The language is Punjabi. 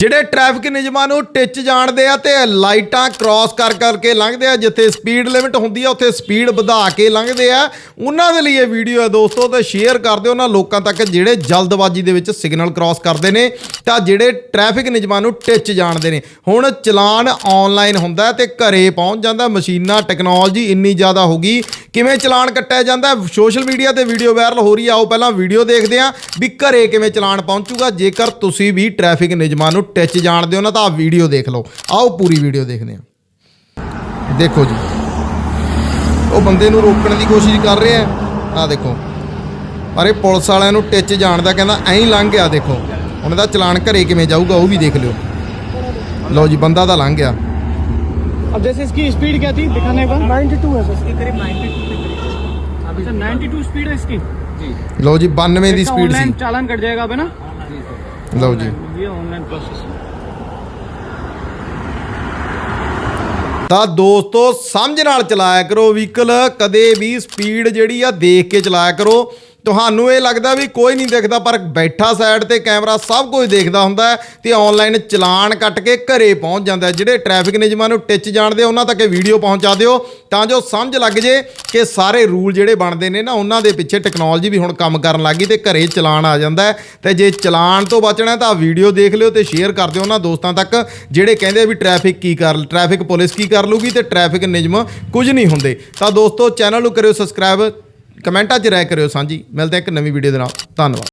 ਜਿਹੜੇ ਟ੍ਰੈਫਿਕ ਨਿਯਮਾਂ ਨੂੰ ਟਿੱਚ ਜਾਣਦੇ ਆ ਤੇ ਲਾਈਟਾਂ ਕ੍ਰਾਸ ਕਰ ਕਰਕੇ ਲੰਘਦੇ ਆ, ਜਿੱਥੇ ਸਪੀਡ ਲਿਮਿਟ ਹੁੰਦੀ ਆ, ਉੱਥੇ ਸਪੀਡ ਵਧਾ ਕੇ ਲੰਘਦੇ ਆ। ਉਹਨਾਂ ਦੇ ਲਈ ਇਹ ਵੀਡੀਓ ਹੈ ਦੋਸਤੋ, ਤੇ ਸ਼ੇਅਰ ਕਰ ਦਿਓ ਉਹਨਾਂ ਲੋਕਾਂ ਤੱਕ ਜਿਹੜੇ ਜਲਦਬਾਜ਼ੀ ਦੇ ਵਿੱਚ ਸਿਗਨਲ ਕ੍ਰਾਸ ਕਰਦੇ ਨੇ, ਤਾਂ ਜਿਹੜੇ ਟ੍ਰੈਫਿਕ ਨਿਯਮਾਂ ਨੂੰ ਟਿੱਚ ਜਾਣਦੇ ਨੇ। ਹੁਣ ਚਲਾਨ ਆਨਲਾਈਨ ਹੁੰਦਾ ਹੈ ਤੇ ਘਰੇ ਪਹੁੰਚ ਜਾਂਦਾ, ਮਸ਼ੀਨਾਂ ਟੈਕਨੋਲੋਜੀ ਇੰਨੀ ਜ਼ਿਆਦਾ ਹੋ ਗਈ ਕਿਵੇਂ ਚਲਾਨ ਕੱਟਿਆ ਜਾਂਦਾ ਸੋਸ਼ਲ ਮੀਡੀਆ ਤੇ ਵੀਡੀਓ ਵਾਇਰਲ ਹੋ ਰਹੀ ਆ। ਆਓ ਪਹਿਲਾਂ ਵੀਡੀਓ ਦੇਖਦੇ ਆ ਵੀ ਘਰੇ ਕਿਵੇਂ ਚਲਾਨ ਪਹੁੰਚੂਗਾ। ਜੇਕਰ ਤੁਸੀਂ ਵੀ ਟ੍ਰੈਫਿਕ ਨਿਯਮਾਂ ਨੂੰ ਟਿੱਚ ਜਾਣਦੇ ਹੋ ਨਾ ਤਾਂ ਆ ਵੀਡੀਓ ਦੇਖ ਲਓ। ਆਓ ਪੂਰੀ ਵੀਡੀਓ ਦੇਖਦੇ ਆ ਦੇਖੋ ਜੀ। ਉਹ ਬੰਦੇ ਨੂੰ ਰੋਕਣ ਦੀ ਕੋਸ਼ਿਸ਼ ਕਰ ਰਿਹਾ ਆ। ਦੇਖੋ। ਪਰ ਇਹ ਪੁਲਿਸ ਵਾਲਿਆਂ ਨੂੰ ਟਿੱਚ ਜਾਣਦਾ ਕਹਿੰਦਾ ਐਂ ਲੰਘ ਗਿਆ, ਦੇਖੋ। ਉਹਨਾਂ ਦਾ ਚਲਾਨ ਘਰੇ ਕਿਵੇਂ ਜਾਊਗਾ ਉਹ ਵੀ ਦੇਖ ਲਿਓ। ਲਓ ਜੀ, ਬੰਦਾ ਤਾਂ ਲੰਘ ਗਿਆ। अब जैसे इसकी स्पीड क्या थी दिखाने का 92 है बस इसकी करीब 92 के करीब अच्छा 92 स्पीड है इसकी जी ਲਓ ਜੀ 92 ਦੀ ਸਪੀਡ ऑनलाइन ਸੀ चालान कट जाएगा अब है ना ਲਓ ਜੀ ये ऑनलाइन प्रोसेस ਤਾਂ ਦੋਸਤੋ ਸਮਝ ਨਾਲ ਚਲਾਇਆ ਕਰੋ ਵਹੀਕਲ ਕਦੇ ਵੀ ਸਪੀਡ ਜਿਹੜੀ ਆ ਦੇਖ ਕੇ ਚਲਾਇਆ ਕਰੋ ਤੁਹਾਨੂੰ ਇਹ ਲੱਗਦਾ ਵੀ ਕੋਈ ਨਹੀਂ ਦੇਖਦਾ, ਪਰ ਬੈਠਾ ਸਾਈਡ ਤੇ ਕੈਮਰਾ ਸਭ ਕੁਝ ਦੇਖਦਾ ਹੁੰਦਾ ਹੈ ਤੇ ਆਨਲਾਈਨ ਚਲਾਨ ਕੱਟ ਕੇ ਘਰੇ ਪਹੁੰਚ ਜਾਂਦਾ ਜਿਹੜੇ ਟ੍ਰੈਫਿਕ ਨਿਯਮਾਂ ਨੂੰ ਟਿੱਚ ਜਾਣਦੇ ਉਹਨਾਂ ਤੱਕ ਇਹ ਵੀਡੀਓ ਪਹੁੰਚਾ ਦਿਓ। ਤਾਂ ਜੋ ਸਮਝ ਲੱਗ ਜੇ ਕਿ ਸਾਰੇ ਰੂਲ ਜਿਹੜੇ ਬਣਦੇ ਨੇ ਨਾ, ਉਹਨਾਂ ਦੇ ਪਿੱਛੇ ਟੈਕਨੋਲੋਜੀ ਵੀ ਹੁਣ ਕੰਮ ਕਰਨ ਲੱਗੀ ਤੇ ਘਰੇ ਚਲਾਨ ਆ ਜਾਂਦਾ ਹੈ। ਤੇ ਜੇ ਚਲਾਨ ਤੋਂ ਬਚਣਾ ਤਾਂ ਵੀਡੀਓ ਦੇਖ ਲਿਓ ਤੇ ਸ਼ੇਅਰ ਕਰ ਦਿਓ ਉਹਨਾਂ ਦੋਸਤਾਂ ਤੱਕ, ਜਿਹੜੇ ਕਹਿੰਦੇ ਵੀ ਟ੍ਰੈਫਿਕ ਕੀ ਕਰ ਟ੍ਰੈਫਿਕ ਪੁਲਿਸ ਕੀ ਕਰ ਲੂਗੀ ਤੇ ਟ੍ਰੈਫਿਕ ਨਿਯਮ ਕੁਝ ਨਹੀਂ ਹੁੰਦੇ। ਤਾਂ ਦੋਸਤੋ ਚੈਨਲ ਨੂੰ ਕਰਿਓ ਸਬਸਕ੍ਰਾਈਬ ਕਮੈਂਟਾਂ 'ਚ ਰਾਏ ਕਰਿਓ ਸਾਂਝੀ। ਮਿਲਦੇ ਹਾਂ ਇੱਕ ਨਵੀਂ ਵੀਡੀਓ ਦੇ ਨਾਲ। ਧੰਨਵਾਦ।